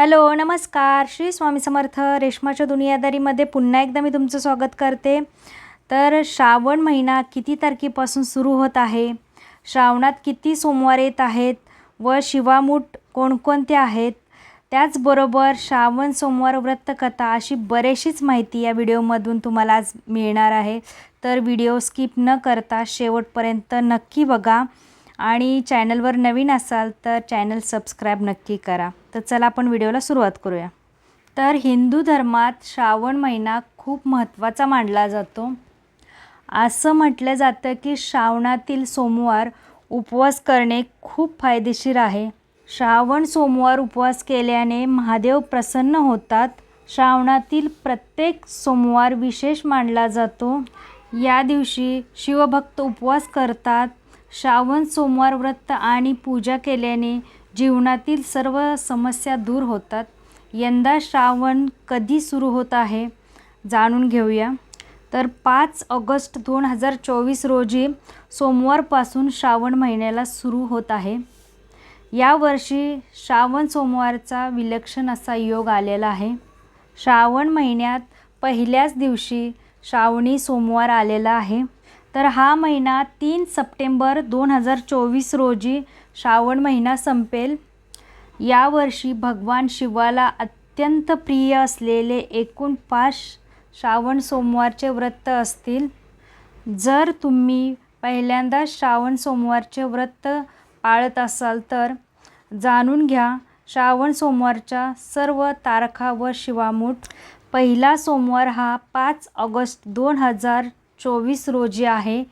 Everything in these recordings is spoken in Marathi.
हॅलो नमस्कार. श्री स्वामी समर्थ रेशमाच्या दुनियादारीमध्ये पुन्हा एकदा मी तुमचं स्वागत करते. तर श्रावण महिना किती तारखेपासून सुरू होत आहे? श्रावणात किती सोमवार येत आहेत? व शिवामूठ कोणकोणते आहेत? त्याचबरोबर श्रावण सोमवार व्रतकथा अशी बरेचशीच माहिती या व्हिडिओमधून तुम्हाला आज मिळणार आहे. तर व्हिडिओ स्किप न करता शेवटपर्यंत नक्की बघा. आणि चॅनलवर नवीन असाल तर चॅनल सबस्क्राईब नक्की करा. तर चला आपण व्हिडिओला सुरुवात करूया. तर हिंदू धर्मात श्रावण महिना खूप महत्त्वाचा मानला जातो. असं म्हटलं जातं की श्रावणातील सोमवार उपवास करणे खूप फायदेशीर आहे. श्रावण सोमवार उपवास केल्याने महादेव प्रसन्न होतात. श्रावणातील प्रत्येक सोमवार विशेष मानला जातो. या दिवशी शिवभक्त उपवास करतात. श्रावण सोमवार व्रत आणि पूजा केल्याने जीवनातील सर्व समस्या दूर होतात. यंदा श्रावण कधी सुरू होत आहे जाणून घेऊया. तर पाच ऑगस्ट दोन हजार चोवीस रोजी सोमवारपासून श्रावण महिन्याला सुरू होत आहे. यावर्षी श्रावण सोमवारचा विलक्षण असा योग आलेला आहे. श्रावण महिन्यात पहिल्याच दिवशी श्रावणी सोमवार आलेला आहे. तर हा महिना तीन सप्टेंबर दोन हजार चोवीस रोजी श्रावण महिना संपेल. यावर्षी भगवान शिवाला अत्यंत प्रिय असलेले एकूण पाच श्रावण सोमवारचे व्रत असतील. जर तुम्ही पहिल्यांदा श्रावण सोमवारचे व्रत पाळत असाल तर जाणून घ्या श्रावण सोमवारच्या सर्व तारखा व शिवामूठ. पहिला सोमवार हा पाच ऑगस्ट दोन हजार चोवीस रोजी आहे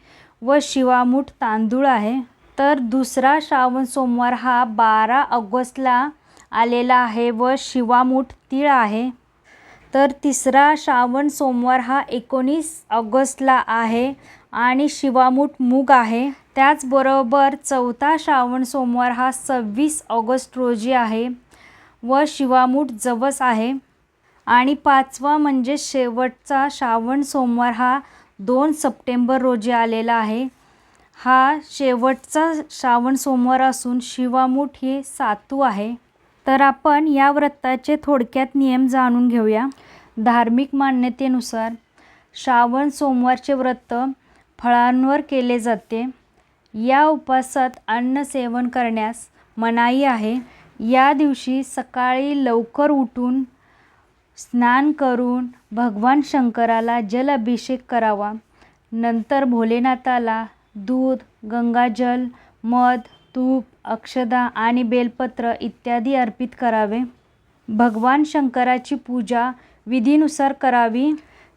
व शिवामूठ तांदूळ आहे. तर दुसरा श्रावण सोमवार हा बारा ऑगस्टला आलेला आहे व शिवामूठ तीळ आहे. तर तिसरा श्रावण सोमवार हा एकोणीस ऑगस्टला आहे आणि शिवामूठ मूग आहे. त्याचबरोबर चौथा श्रावण सोमवार हा सव्वीस ऑगस्ट रोजी आहे व शिवामूठ जवस आहे. आणि पाचवा म्हणजे शेवटचा श्रावण सोमवार हा दोन सप्टेंबर रोजी आलेला आहे. हा शेवटचा श्रावण सोमवार असून शिवामूठ हे सातू आहे. तर आपण या व्रताचे थोडक्यात नियम जाणून घेऊया. धार्मिक मान्यतेनुसार श्रावण सोमवारचे व्रत फळांवर केले जाते. या उपवासात अन्न सेवन करण्यास मनाई आहे. या दिवशी सकाळी लवकर उठून स्नान करून भगवान शंकराला जल अभिषेक करावा. नंतर भोलेनाथाला दूध गंगाजल मध तूप अक्षदा आणि बेलपत्र इत्यादी अर्पित करावे. भगवान शंकराची पूजा विधीनुसार करावी.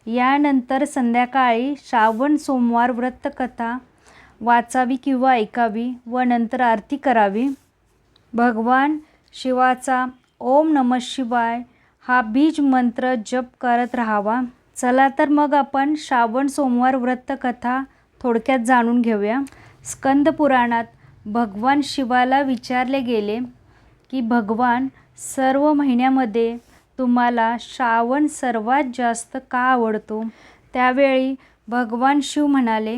यानंतर संध्याकाळी श्रावण सोमवार व्रतकथा वाचावी किंवा ऐकावी व नंतर आरती करावी. भगवान शिवाचा ओम नम शिवाय हा बीज मंत्र जप करत राहावा. चला तर मग आपण श्रावण सोमवार व्रतकथा थोडक्यात जाणून घेऊया. स्कंद पुराणात भगवान शिवाला विचारले गेले की भगवान सर्व महिन्यामध्ये तुम्हाला श्रावण सर्वात जास्त का आवडतो? त्यावेळी भगवान शिव म्हणाले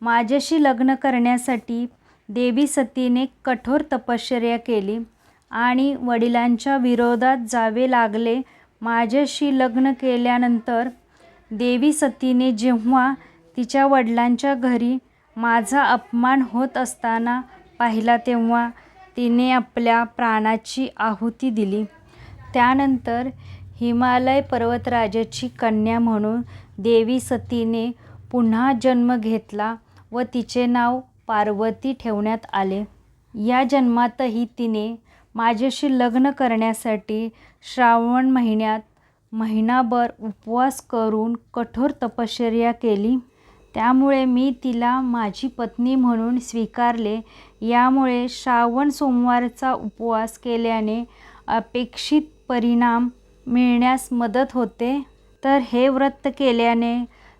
माझ्याशी लग्न करण्यासाठी देवी सतीने कठोर तपश्चर्या केली. आणि वडिलांच्या विरोधात जावे लागले. माझ्याशी लग्न केल्यानंतर देवी सतीने जेव्हा तिच्या वडिलांच्या घरी माझा अपमान होत असताना पाहिला तेव्हा तिने आपल्या प्राणाची आहुती दिली. त्यानंतर हिमालय पर्वतराजाची कन्या म्हणून देवी सतीने पुन्हा जन्म घेतला व तिचे नाव पार्वती ठेवण्यात आले. या जन्मातही तिने माझ्याशी लग्न करण्यासाठी श्रावण महिन्यात महिनाभर उपवास करून कठोर तपश्चर्या केली. त्यामुळे मी तिला माझी पत्नी म्हणून स्वीकारले. यामुळे श्रावण सोमवारचा उपवास केल्याने अपेक्षित परिणाम मिळण्यास मदत होते. तर हे व्रत केल्याने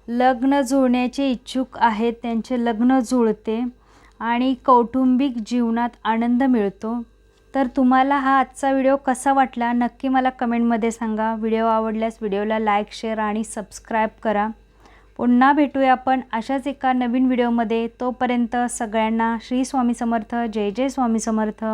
लग्न जुळण्याचे इच्छुक आहेत त्यांचे लग्न जुळते आणि कौटुंबिक जीवनात आनंद मिळतो. तर तुम्हाला हा आजचा व्हिडिओ कसा वाटला नक्की मला कमेंटमध्ये सांगा. व्हिडिओ आवडल्यास व्हिडिओला लाईक शेअर आणि सबस्क्राईब करा. पुन्हा भेटूया आपण अशाच एका नवीन व्हिडिओमध्ये. तोपर्यंत सगळ्यांना श्री स्वामी समर्थ. जय जय स्वामी समर्थ.